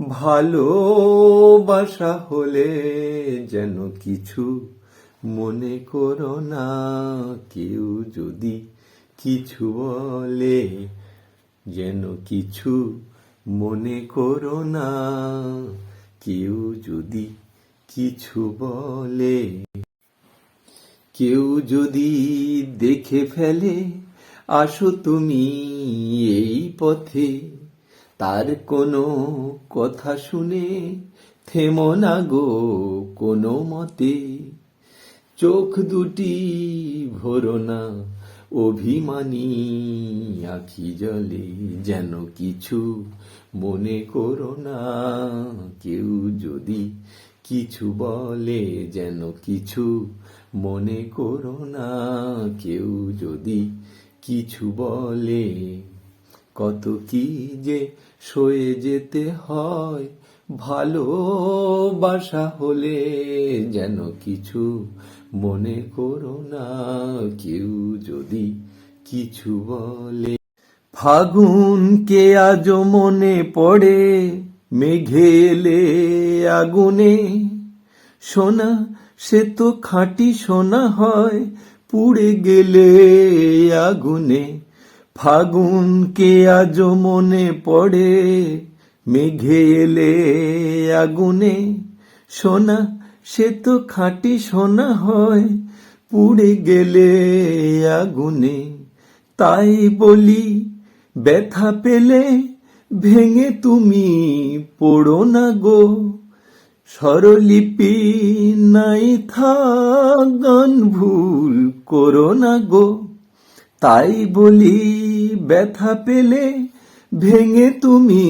ভালোবাসা হলে যেন কিছু মনে করো না। কেউ যদি কিছু বলে যেন কিছু মনে করো না। কেউ যদি কিছু বলে, কেউ যদি দেখে ফেলে, আসো তুমি এই পথে। তার কোনো কথা শুনে থেমো না গো কোনো মতে। চোখ দুটি ভরো না, অভিমানী আখি জলে যেন কিছু মনে করো না। কেউ যদি কিছু বলে যেন কিছু মনে করো না, কেউ যদি কিছু বলে কত কি যে সয়ে যেতে হয় ভালোবাসা হলে যেন কিছু মনে করো না, কেউ যদি কিছু বলে। ফাগুনকে আজ মনে পড়ে, মেঘেলে আগুনে। সোনা, সে তো খাঁটি সোনা হয়, পুড়ে গেলে আগুনে। ফাগুনকে আজ মনে পড়ে, মেঘে এলে আগুনে। সোনা, সে তো খাঁটি সোনা হয়, পুড়ে গেলে আগুনে। তাই বলি, ব্যথা পেলে ভেঙে তুমি পড়ো না গো। স্বরলিপি নাই থাগান ভুল করো না গো। তাই বলি, ব্যথা পেলে ভেঙে তুমি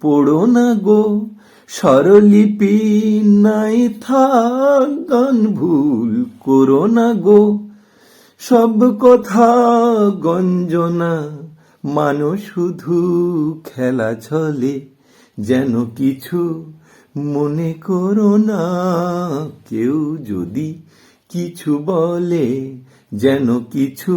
পড়ো না গো। স্বরলিপি নাই থাগান ভুল করো না গো। সব কথা গঞ্জনা মানো শুধু খেলা চলে, যেন কিছু মনে করো না। কেউ যদি কিছু বলে, যেন কিছু